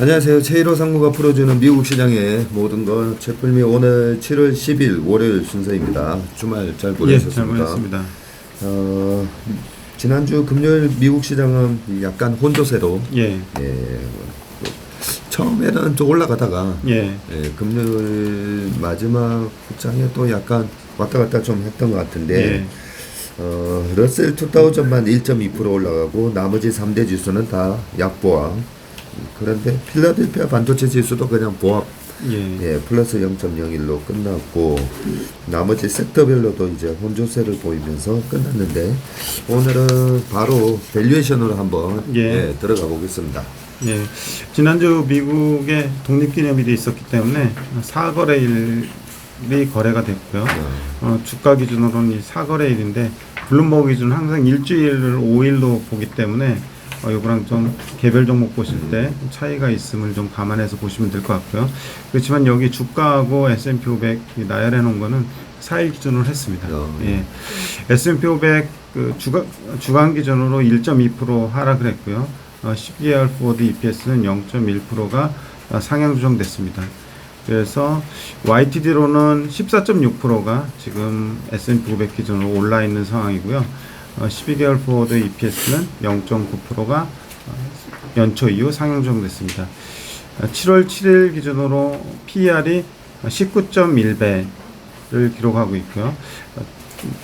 안녕하세요. 제1호 상무가 풀어주는 미국 시장의 모든 것 채플미 오늘 7월 10일 월요일 순서입니다. 주말 잘 예, 잘 보내셨습니까? 보냈습니다. 어, 지난주 금요일 미국 시장은 약간 혼조세로 예, 예, 처음에는 좀 올라가다가 예, 예, 금요일 마지막 장에 또 약간 왔다 갔다 좀 했던 것 같은데 예, 어, 러셀 2000만 1.2% 올라가고 나머지 3대 지수는 다 약보합. 그런데 필라델피아 반도체 지수도 그냥 보합 예, 예, 플러스 0.01로 끝났고 나머지 섹터별로도 이제 혼조세를 보이면서 끝났는데 오늘은 바로 밸류에이션으로 한번 예. 예, 들어가 보겠습니다. 예. 지난주 미국에 독립기념일이 있었기 때문에 사거래일이 거래가 됐고요. 어, 주가 기준으로는 이 사거래일인데 블룸버그 기준은 항상 일주일을 5일로 보기 때문에 어, 요거랑 좀 개별 종목 보실 때 차이가 있음을 좀 감안해서 보시면 될 것 같고요. 그렇지만 여기 주가하고 S&P 500이 나열해 놓은 거는 4일 기준으로 했습니다. 어. 예. S&P 500 그 주가, 주간 기준으로 1.2% 하락을 했고요. 어, 12개월 포워드 EPS는 0.1%가 상향 조정됐습니다. 그래서 YTD로는 14.6%가 지금 S&P 500 기준으로 올라 있는 상황이고요. 어, 12개월 포워드 EPS는 0.9%가 연초 이후 상향 조정됐습니다. 어, 7월 7일 기준으로 PER이 19.1배를 기록하고 있고요. 어,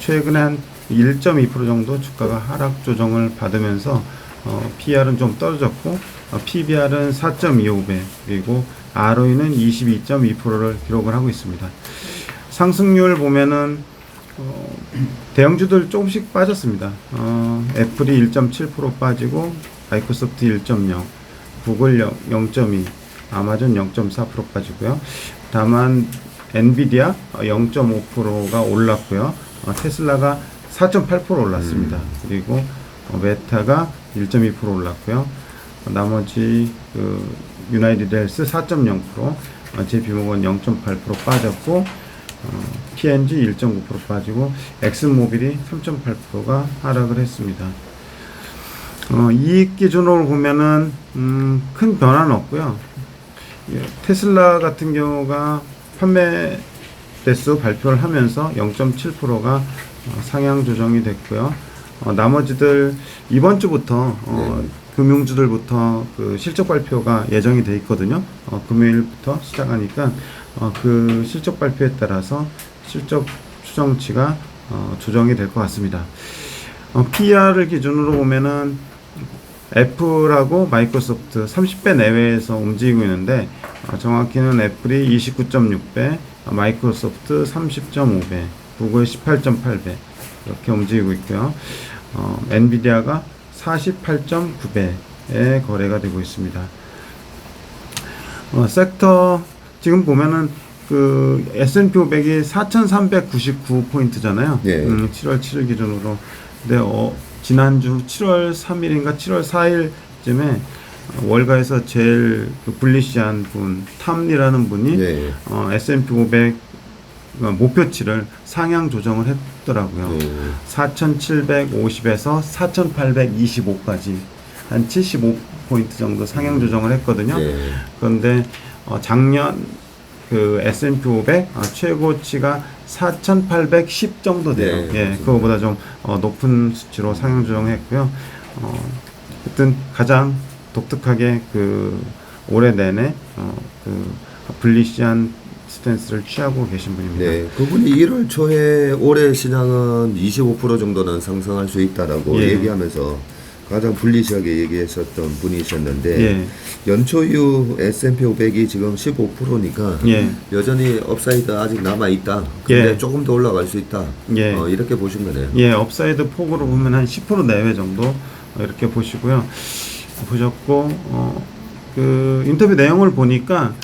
최근에 한 1.2% 정도 주가가 하락 조정을 받으면서 어, PR은 좀 떨어졌고 어, PBR은 4.25배 그리고 ROE는 22.2%를 기록을 하고 있습니다. 상승률 보면은 어, 대형주들 조금씩 빠졌습니다. 어, 애플이 1.7% 빠지고 마이크로소프트 1.0, 구글 0, 0.2, 아마존 0.4% 빠지고요. 다만 엔비디아 0.5%가 올랐고요. 어, 테슬라가 4.8% 올랐습니다. 그리고 어, 메타가 1.2% 올랐고요. 어, 나머지 그 유나이티드 헬스 4.0%, 어, JP모건 0.8% 빠졌고 어, P&G 1.9% 빠지고 엑슨모빌이 3.8%가 하락을 했습니다. 어, 이익 기준으로 보면은 음, 큰 변화는 없고요. 예, 테슬라 같은 경우가 판매 대수 발표를 하면서 0.7%가 어, 상향 조정이 됐고요. 어, 나머지들 이번 주부터 어, 금융주들부터 그 실적 발표가 예정이 돼 있거든요. 어, 금요일부터 시작하니까 어, 그 실적 발표에 따라서 실적 추정치가 어, 조정이 될 것 같습니다. 어, PR을 기준으로 보면은 애플하고 마이크로소프트 30배 내외에서 움직이고 있는데 어, 정확히는 애플이 29.6배, 어, 마이크로소프트 30.5배, 구글 18.8배 이렇게 움직이고 있고요. 어, 엔비디아가 48.9배에 거래가 되고 있습니다. 어, 섹터 지금 보면은 그 S&P 500이 4,399포인트잖아요. 예. 음, 7월 7일 기준으로. 근데 어, 지난주 7월 3일인가 7월 4일쯤에 월가에서 제일 그 불리시한 분 탐리라는 분이 예. 어, S&P 500 목표치를 상향 조정을 했더라고요. 예. 4,750에서 4,825까지 한 75포인트 정도 상향 조정을 했거든요. 예. 그런데 어, 작년 그 S&P 500 어, 최고치가 4,810 정도 돼요. 네, 예. 그거보다 좀 어, 높은 수치로 상향 조정했고요. 어, 하여튼 가장 독특하게 그 올해 내내 어, 그 불리시한 스탠스를 취하고 계신 분입니다. 네, 그분이 1월 초에 올해 시장은 25% 정도는 상승할 수 있다라고 예. 얘기하면서 가장 불리시하게 얘기했었던 분이셨는데 예. 연초 이후 S&P 500이 지금 15%니까 예. 여전히 업사이드 아직 남아 있다. 근데 예. 조금 더 올라갈 수 있다. 예. 어, 이렇게 보신 거네요. 예, 업사이드 폭으로 보면 한 10% 내외 정도 어, 이렇게 보시고요. 보셨고, 어, 그 인터뷰 내용을 보니까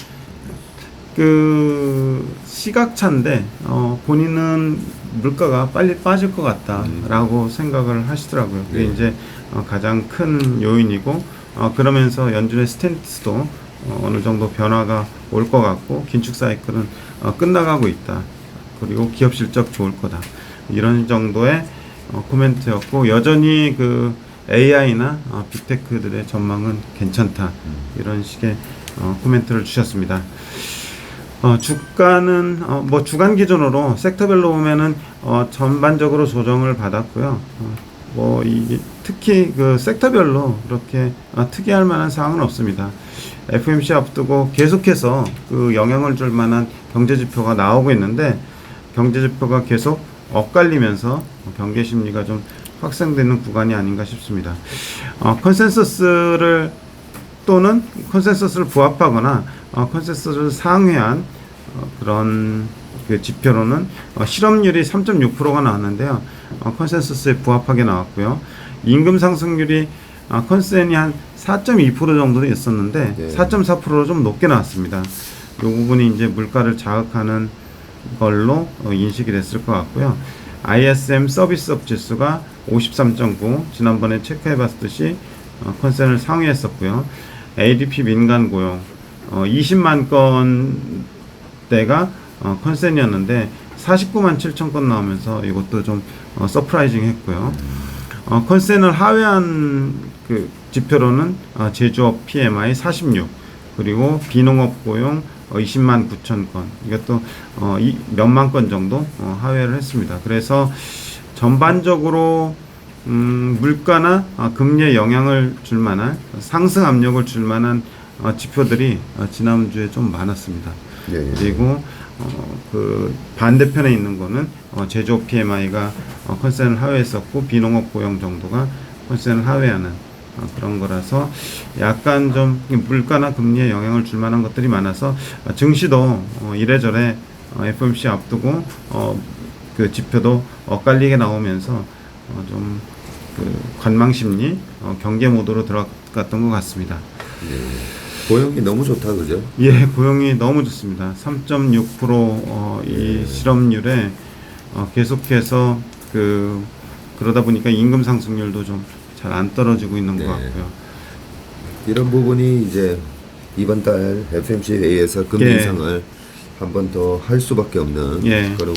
그 시각차인데 어, 본인은 물가가 빨리 빠질 것 같다라고 생각을 하시더라고요. 그게 네. 이제 어, 가장 큰 요인이고 어, 그러면서 연준의 스탠스도 어, 어느 정도 변화가 올 것 같고 긴축 사이클은 어, 끝나가고 있다. 그리고 기업 실적 좋을 거다. 이런 정도의 어, 코멘트였고 여전히 그 AI나 어, 빅테크들의 전망은 괜찮다. 이런 식의 어, 코멘트를 주셨습니다. 어, 주가는 어, 뭐 주간 기준으로 섹터별로 보면은 어, 전반적으로 조정을 받았고요. 어, 뭐 이, 특히 그 섹터별로 그렇게 어, 특이할 만한 사항은 없습니다. FMC 앞두고 계속해서 그 영향을 줄 만한 경제 지표가 나오고 있는데 경제 지표가 계속 엇갈리면서 경계 심리가 좀 확산되는 구간이 아닌가 싶습니다. 어, 컨센서스를 또는 컨센서스를 부합하거나 어, 컨센서스를 상회한 어, 그런 그 지표로는 어, 실업률이 3.6%가 나왔는데요. 어, 컨센서스에 부합하게 나왔고요. 임금 상승률이 어, 컨센이 한 4.2% 정도 있었는데 네. 4.4%로 좀 높게 나왔습니다. 이 부분이 이제 물가를 자극하는 걸로 어, 인식이 됐을 것 같고요. ISM 서비스업 지수가 53.9 지난번에 체크해 봤듯이 어, 컨센을 상회했었고요. ADP 민간 고용 어, 20만 건대가 어, 컨센이었는데 49만 7천 건 나오면서 이것도 좀 어, 서프라이징 했고요. 어, 컨센을 하회한 그 지표로는 어, 제조업 PMI 46 그리고 비농업 고용 어, 20만 9천 건 이것도 어, 이, 몇만 건 정도 어, 하회를 했습니다. 그래서 전반적으로 음, 물가나 어, 금리에 영향을 줄 만한 상승 압력을 줄 만한 어, 지표들이 어, 지난주에 좀 많았습니다. 예, 예. 그리고 어, 그 반대편에 있는 거는 어, 제조업 PMI가 어, 컨센을 하회했었고 비농업 고용 정도가 컨센을 하회하는 어, 그런 거라서 약간 좀 물가나 금리에 영향을 줄 만한 것들이 많아서 어, 증시도 어, 이래저래 어, FOMC 앞두고 어, 그 지표도 엇갈리게 나오면서 어, 좀 그 관망 심리 어, 경계 모드로 들어갔던 것 같습니다. 고용이 너무 좋다 그죠? 예, 고용이 너무 좋습니다. 3.6% 어, 이 실업률에 어, 계속해서 그 그러다 보니까 임금 상승률도 좀 잘 안 떨어지고 있는 것 네. 같고요. 이런 부분이 이제 이번 달 FMC 회의에서 금리 예. 인상을 한 번 더 할 수밖에 없는 예. 그런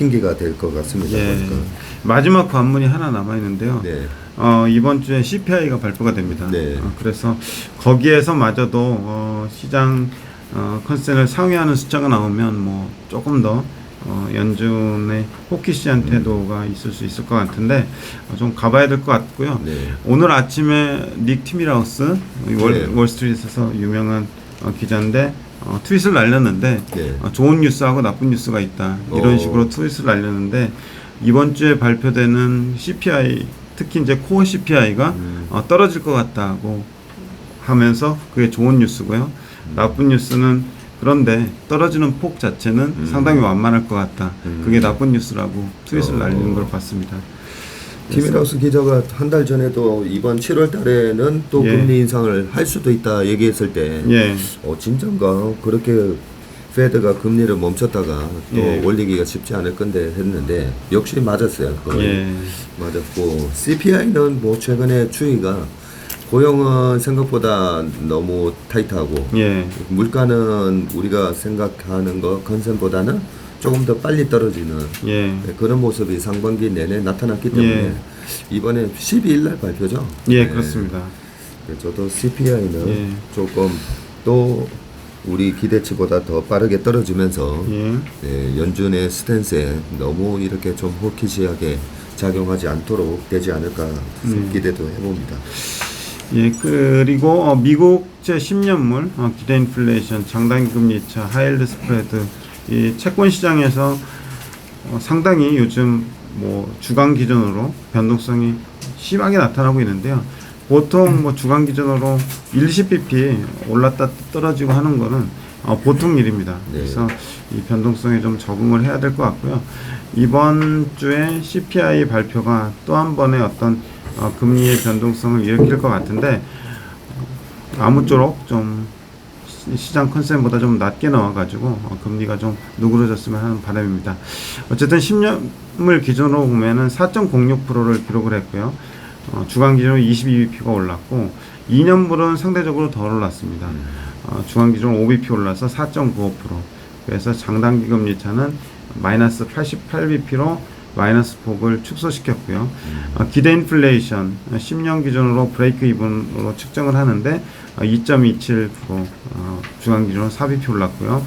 핑계가 될 것 같습니다. 예. 보니까. 마지막 관문이 하나 남아 있는데요. 네. 어, 이번 주에 CPI가 발표가 됩니다. 네. 어, 그래서 거기에서마저도 어, 시장 어, 컨센을 상회하는 숫자가 나오면 뭐 조금 더 어, 연준의 호키시한 태도가 있을 수 있을 것 같은데 어, 좀 가봐야 될 것 같고요. 네. 오늘 아침에 닉 티미라우스 월, 네. 월스트리트에서 유명한 어, 기자인데 어, 트윗을 날렸는데 네. 어, 좋은 뉴스하고 나쁜 뉴스가 있다 이런 어. 식으로 트윗을 날렸는데 이번 주에 발표되는 CPI 특히 이제 코어 CPI가 음. 어, 떨어질 것 같다고 하면서 그게 좋은 뉴스고요. 음. 나쁜 뉴스는 그런데 떨어지는 폭 자체는 음. 상당히 완만할 것 같다. 음. 그게 나쁜 뉴스라고 트윗을 어. 날리는 걸 봤습니다. 티미라우스 기자가 한 달 전에도 이번 7월 달에는 또 예. 금리 인상을 할 수도 있다 얘기했을 때 예, 어, 진짠가? 그렇게 페드가 금리를 멈췄다가 또 예. 올리기가 쉽지 않을 건데 했는데 역시 맞았어요. 예, 맞았고 CPI는 뭐 최근에 추이가 고용은 생각보다 너무 타이트하고 예, 물가는 우리가 생각하는 거 컨센보다는 조금 더 빨리 떨어지는 예, 네, 그런 모습이 상반기 내내 나타났기 때문에 예. 이번에 12일 날 발표죠. 예, 네. 그렇습니다. 그래서 저도 CPI는 예. 조금 또 우리 기대치보다 더 빠르게 떨어지면서 예, 네, 연준의 스탠스에 너무 이렇게 좀 호키시하게 작용하지 않도록 되지 않을까 음. 기대도 해봅니다. 예, 그리고 어, 미국 제 10년물 어, 기대 인플레이션, 장단기 금리 차, 하이힐드 스프레드 이 채권 시장에서 어, 상당히 요즘 뭐 주간 기준으로 변동성이 심하게 나타나고 있는데요. 보통 뭐 주간 기준으로 10bp 올랐다 떨어지고 하는 거는 어, 보통 일입니다. 네. 그래서 이 변동성에 좀 적응을 해야 될 것 같고요. 이번 주에 CPI 발표가 또 한 번의 어떤 어, 금리의 변동성을 일으킬 것 같은데 어, 아무쪼록 좀 시- 시장 컨센보다 좀 낮게 나와가지고 어, 금리가 좀 누그러졌으면 하는 바람입니다. 어쨌든 10년물 기준으로 보면은 4.06%를 기록을 했고요. 어, 주간 기준으로 22bp가 올랐고 2년물은 상대적으로 덜 올랐습니다. 어, 주간 기준으로 5bp 올라서 4.95%. 그래서 장단기 금리 차는 마이너스 88bp로 마이너스 폭을 축소시켰고요. 어, 기대 인플레이션 어, 10년 기준으로 브레이크 이븐으로 측정을 하는데 어, 2.27% 어, 주간 기준으로 4bp 올랐고요.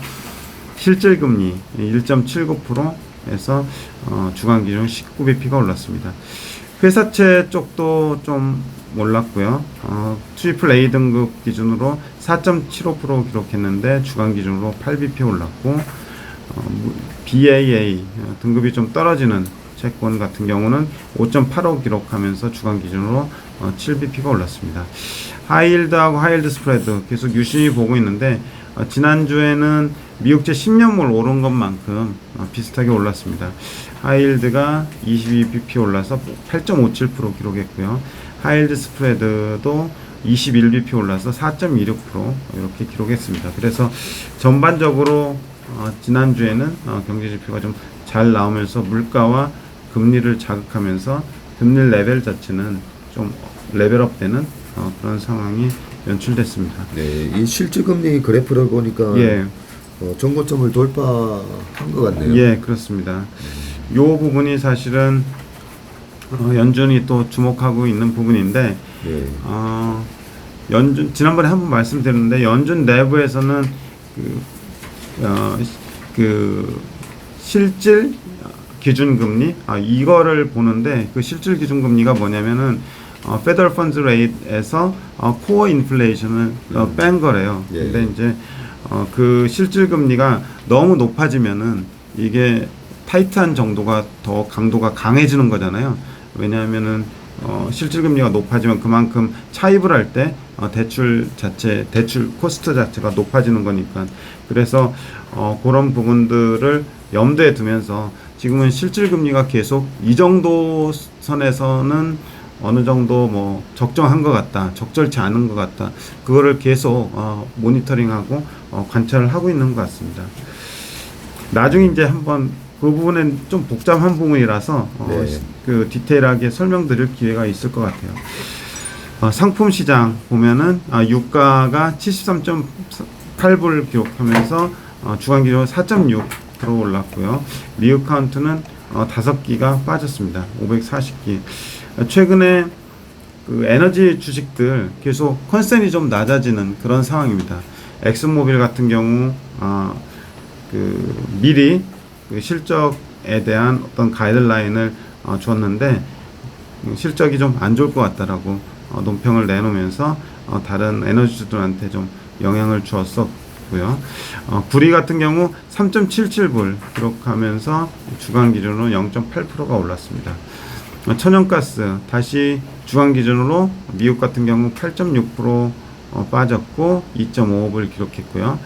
실질 금리 1.79%에서 어, 주간 기준 19bp가 올랐습니다. 회사채 쪽도 좀 올랐고요. 어, 트리플 A 등급 기준으로 4.75% 기록했는데 주간 기준으로 8bp 올랐고 어, 무- BAA 어, 등급이 좀 떨어지는 채권 같은 경우는 5.85 기록하면서 주간 기준으로 어, 7bp가 올랐습니다. 하이힐드하고 하이힐드 스프레드 계속 유심히 보고 있는데 어, 지난주에는 미국제 10년물 오른 것만큼 어, 비슷하게 올랐습니다. 하이힐드가 22bp 올라서 8.57% 기록했고요. 하이힐드 스프레드도 21bp 올라서 4.26% 이렇게 기록했습니다. 그래서 전반적으로 어, 지난주에는 어, 경제 지표가 좀 잘 나오면서 물가와 금리를 자극하면서 금리 레벨 자체는 좀 레벨업되는 어, 그런 상황이 연출됐습니다. 네, 이 실질 금리 그래프를 보니까 예, 어, 정고점을 돌파한 것 같네요. 예, 그렇습니다. 요 부분이 사실은 어, 연준이 또 주목하고 있는 부분인데 예. 어, 연준 지난번에 한 번 말씀드렸는데 연준 내부에서는 그, 어, 그 실질 기준금리 아 이거를 보는데 그 실질 기준금리가 뭐냐면은 어, 페더럴 펀즈 레이트에서 어, 코어 인플레이션을 어, 뺀 거래요. 예. 근데 이제 어, 그 실질 금리가 너무 높아지면은 이게 타이트한 정도가 더 강도가 강해지는 거잖아요. 왜냐하면은 어, 실질 금리가 높아지면 그만큼 차입을 할 때 어, 대출 자체 대출 코스트 자체가 높아지는 거니까 그래서 어, 그런 부분들을 염두에 두면서 지금은 실질 금리가 계속 이 정도 선에서는 어느 정도 뭐 적정한 것 같다, 적절치 않은 것 같다, 그거를 계속 어, 모니터링하고 어, 관찰을 하고 있는 것 같습니다. 나중에 이제 한번 그 부분은 좀 복잡한 부분이라서 어, 네. 시- 그 디테일하게 설명드릴 기회가 있을 것 같아요. 어, 상품 시장 보면은 아, 유가가 73.8불 기록하면서 어, 주간 기준 4.6% 올랐고요. 미국 카운트는 어, 5기가 빠졌습니다. 540기. 어, 최근에 그 에너지 주식들 계속 컨센이 좀 낮아지는 그런 상황입니다. 엑슨모빌 같은 경우 아, 그 미리 그 실적에 대한 어떤 가이드라인을 어, 줬는데 음, 실적이 좀 안 좋을 것 같다라고 어, 논평을 내놓으면서 어, 다른 에너지주들한테 좀 영향을 주었었고요. 어, 구리 같은 경우 3.77불 기록하면서 주간 기준으로 0.8%가 올랐습니다. 어, 천연가스 다시 주간 기준으로 미국 같은 경우 8.6% 어, 빠졌고 2.55불 기록했고요.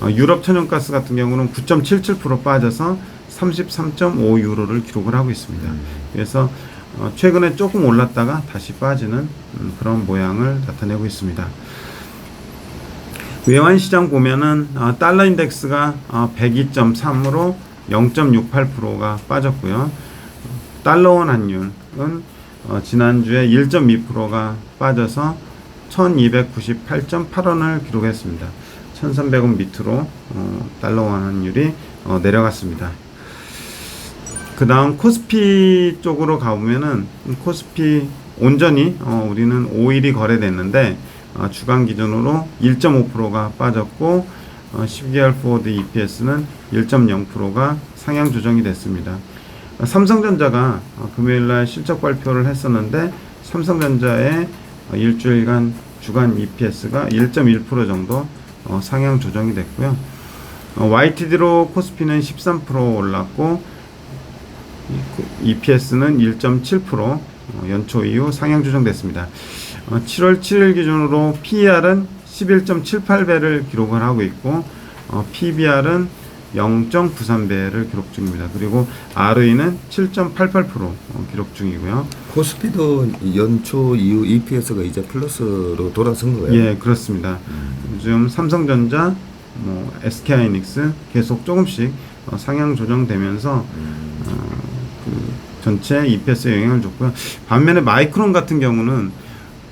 어, 유럽 천연가스 같은 경우는 9.77% 빠져서 33.5 유로를 기록을 하고 있습니다. 그래서 어, 최근에 조금 올랐다가 다시 빠지는 음, 그런 모양을 나타내고 있습니다. 외환 시장 보면은 어, 달러 인덱스가 어, 102.3으로 0.68%가 빠졌고요. 달러원 환율은 어, 지난주에 1.2%가 빠져서 1298.8원을 기록했습니다. 1300원 밑으로 어, 달러원 환율이 어, 내려갔습니다. 그 다음 코스피 쪽으로 가보면은 코스피 온전히 어, 우리는 5일이 거래됐는데 어, 주간 기준으로 1.5%가 빠졌고 어, 12개월 포워드 EPS는 1.0%가 상향 조정이 됐습니다. 어, 삼성전자가 어, 금요일날 실적 발표를 했었는데 삼성전자의 어, 일주일간 주간 EPS가 1.1% 정도 어, 상향 조정이 됐고요. 어, YTD로 코스피는 13% 올랐고 EPS는 1.7% 어, 연초 이후 상향 조정됐습니다. 어, 7월 7일 기준으로 PER은 11.78배를 기록을 하고 있고 어, PBR은 0.93배를 기록 중입니다. 그리고 ROE는 7.88% 어, 기록 중이고요. 코스피도 연초 이후 EPS가 이제 플러스로 돌아선 거예요. 예, 그렇습니다. 요즘 삼성전자, 뭐 SK하이닉스 계속 조금씩 어, 상향 조정되면서 어, 그 전체 EPS에 영향을 줬고요. 반면에 마이크론 같은 경우는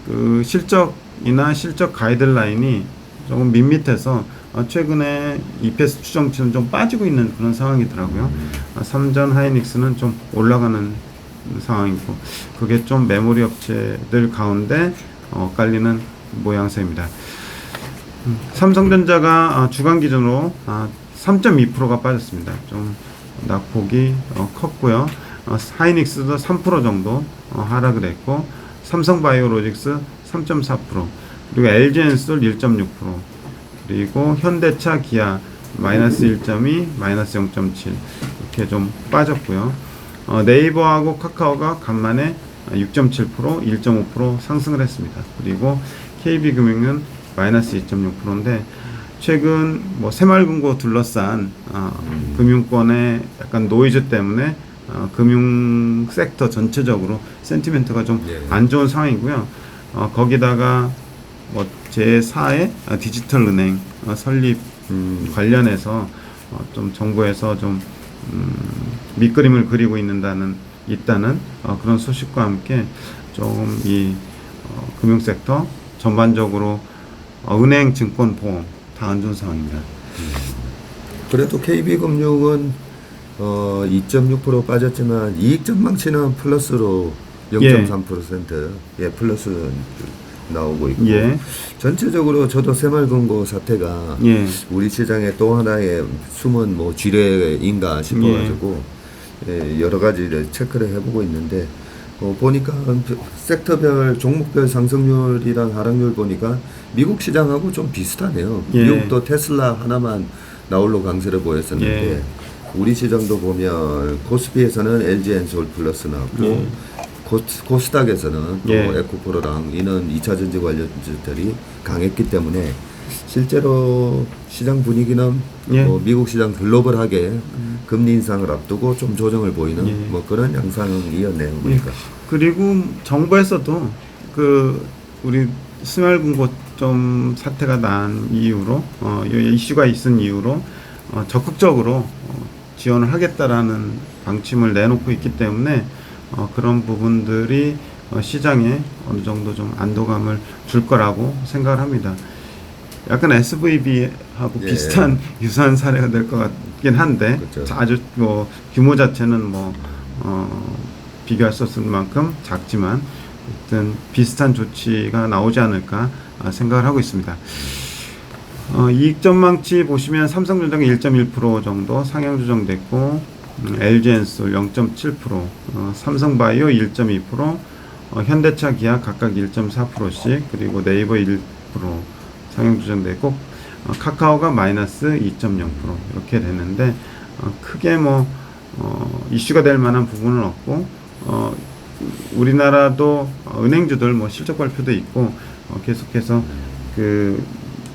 그 실적이나 실적 가이드라인이 조금 밋밋해서 어, 최근에 EPS 추정치는 좀 빠지고 있는 그런 상황이더라고요. 아, 삼전 하이닉스는 좀 올라가는 상황이고 그게 좀 메모리 업체들 가운데 어, 깔리는 모양새입니다. 음, 삼성전자가 아, 주간 기준으로 아, 3.2%가 빠졌습니다. 좀 낙폭이 어, 컸고요. 어, 하이닉스도 3% 정도 어, 하락을 했고 삼성바이오로직스 3.4% 그리고 LG엔솔 1.6% 그리고 현대차 기아 마이너스 1.2 마이너스 0.7 이렇게 좀 빠졌고요. 어, 네이버하고 카카오가 간만에 6.7% 1.5% 상승을 했습니다. 그리고 KB금융은 마이너스 2.6%인데 최근 뭐 새마을금고 둘러싼 어, 금융권의 약간 노이즈 때문에 어, 금융 섹터 전체적으로 센티멘트가 좀 예. 안 좋은 상황이고요. 어, 거기다가 뭐 제4의 디지털 은행 어, 설립 음, 관련해서 어, 좀 정부에서 좀 음, 밑그림을 그리고 있는다는 있다는 어, 그런 소식과 함께 조금 이 어, 금융 섹터 전반적으로 어, 은행, 증권, 보험 다 안 좋은 상황입니다. 그래도 KB금융은 어, 2.6% 빠졌지만 이익 전망치는 플러스로 0.3% 예, 플러스 나오고 있고 예, 전체적으로 저도 새마을금고 사태가 예, 우리 시장의 또 하나의 숨은 뭐 지뢰인가 싶어가지고 예, 여러 가지를 체크를 해보고 있는데 어, 보니까 섹터별 종목별 상승률이랑 하락률 보니까 미국 시장하고 좀 비슷하네요. 예. 미국도 테슬라 하나만 나홀로 강세를 보였었는데 예. 우리 시장도 보면 코스피에서는 LG엔솔 플러스 나왔고 예. 코스, 코스닥에서는 또 예. 에코프로랑 이는 2차 전지 관련주들이 강했기 때문에 실제로 시장 분위기는 예. 뭐 미국 시장 글로벌하게 금리 인상을 앞두고 좀 조정을 보이는 예. 뭐 그런 양상이었네요. 보니까. 그리고 정부에서도 그 우리 스멜금고 좀 사태가 난 이후로 어, 이 이슈가 있은 이후로 어, 적극적으로 어, 지원을 하겠다라는 방침을 내놓고 있기 때문에 어, 그런 부분들이 어, 시장에 어느 정도 좀 안도감을 줄 거라고 생각을 합니다. 약간 SVB하고 예. 비슷한 유사한 사례가 될 것 같긴 한데 그렇죠. 아주 뭐 규모 자체는 뭐 어, 비교할 수 없을 만큼 작지만 어떤 비슷한 조치가 나오지 않을까 아, 생각을 하고 있습니다. 어, 이익 전망치 보시면 삼성전자가 1.1% 정도 상향 조정됐고 음, LG엔솔 0.7%, 어, 삼성바이오 1.2%, 어, 현대차, 기아 각각 1.4%씩 그리고 네이버 1% 상향 조정됐고 어, 카카오가 마이너스 2.0% 이렇게 됐는데 어, 크게 뭐 어, 이슈가 될 만한 부분은 없고 어, 우리나라도 어, 은행주들 뭐 실적 발표도 있고 어, 계속해서 그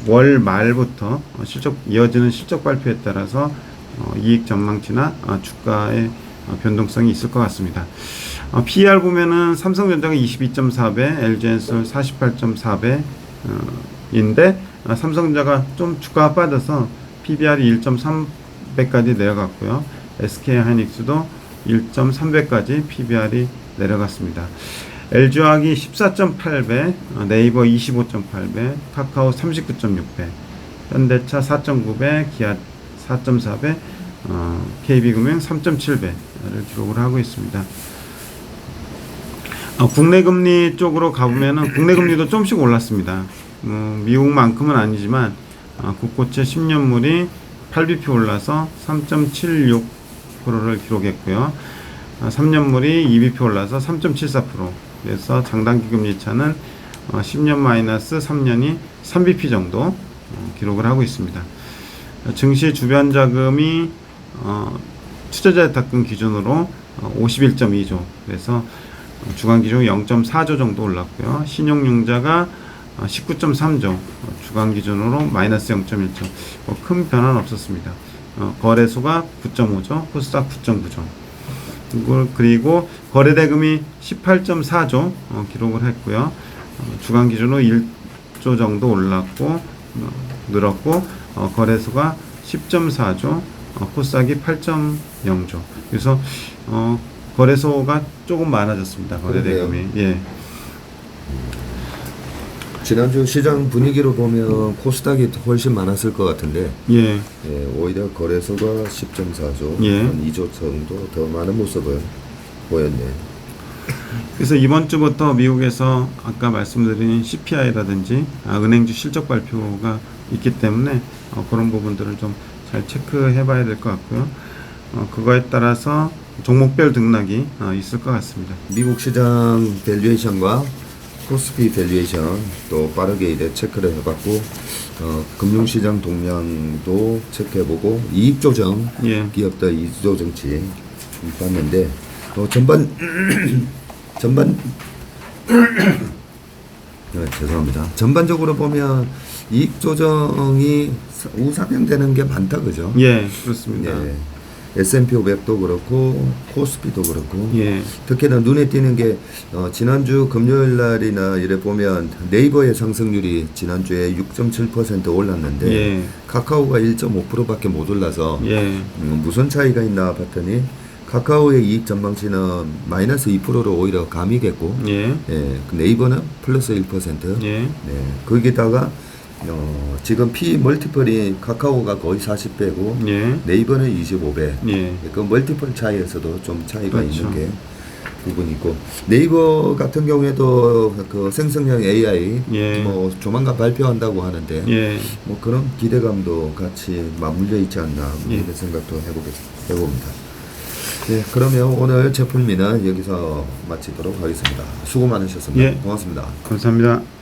월 말부터 어, 실적 이어지는 실적 발표에 따라서 어, 이익 전망치나 어, 주가의 어, 변동성이 있을 것 같습니다. 어, PER 보면은 삼성전자가 22.4배, LG엔솔 48.4배 어, 인데 어, 삼성전자가 좀 주가가 빠져서 PBR이 1.3배까지 내려갔고요. SK 하이닉스도 1.3배까지 PBR이 내려갔습니다. LG화학이 14.8배, 어, 네이버 25.8배, 카카오 39.6배, 현대차 4.9배, 기아 4.4배, 어, KB금융 3.7배를 기록을 하고 있습니다. 어, 국내 금리 쪽으로 가보면은 국내 금리도 좀씩 올랐습니다. 뭐 미국만큼은 아니지만 어, 국고채 10년물이 8bp 올라서 3.76%를 기록했고요. 어, 3년물이 2bp 올라서 3.74%. 그래서 장단기 금리 차는 어, 10년 마이너스 3년이 3bp 정도 어, 기록을 하고 있습니다. 어, 증시 주변 자금이 어, 투자자 예탁금 기준으로 어, 51.2조. 그래서 어, 주간 기준 0.4조 정도 올랐고요. 신용융자가 어, 19.3조, 어, 주간 기준으로 마이너스 0.1조. 뭐큰 변화는 없었습니다. 어, 거래소가 9.5조, 코스닥 9.9조. 그리고- 거래대금이 18.4조 어, 기록을 했고요. 어, 주간 기준으로 1조 정도 올랐고 어, 늘었고 어, 거래소가 10.4조, 어, 코스닥이 8.0조. 그래서 어, 거래소가 조금 많아졌습니다. 거래대금이. 예. 지난주 시장 분위기로 보면 코스닥이 훨씬 많았을 것 같은데 예. 예, 오히려 거래소가 10.4조, 예. 한 2조 정도 더 많은 모습을 보였네요. 그래서 이번 주부터 미국에서 아까 말씀드린 CPI라든지 아, 은행주 실적 발표가 있기 때문에 어, 그런 부분들을 좀 잘 체크해 봐야 될 것 같고요. 어, 그거에 따라서 종목별 등락이 어, 있을 것 같습니다. 미국 시장 밸류에이션과 코스피 밸류에이션 또 빠르게 이제 체크를 해봤고 어, 금융시장 동향도 체크해보고 이익 조정 예. 기업들 이익 조정치 봤는데 어, 전반 전반 네, 죄송합니다. 전반적으로 보면 이익 조정이 우사병되는 게 많다 그죠? 예, 그렇습니다. 예. S&P 500도 그렇고 코스피도 그렇고 예. 특히나 눈에 띄는 게 어, 지난주 금요일 날이나 이래 보면 네이버의 상승률이 지난주에 6.7% 올랐는데 예. 카카오가 1.5%밖에 못 올라서 예. 음, 무슨 차이가 있나 봤더니 카카오의 이익 전망치는 마이너스 2%로 오히려 감이겠고 예. 예, 그 네이버는 플러스 1%. 예. 네, 거기다가 어, 지금 P 멀티플이 카카오가 거의 40배고 예. 네이버는 25배. 예. 그 멀티플 차이에서도 좀 차이가 그렇죠. 있는 게 부분이 있고 네이버 같은 경우에도 그 생성형 AI 예. 뭐 조만간 발표한다고 하는데 예. 뭐 그런 기대감도 같이 맞물려 있지 않나 뭐 예. 이런 생각도 해보겠, 해봅니다. 네, 그러면 오늘 제품미는 여기서 마치도록 하겠습니다. 수고 많으셨습니다. 예. 고맙습니다. 감사합니다.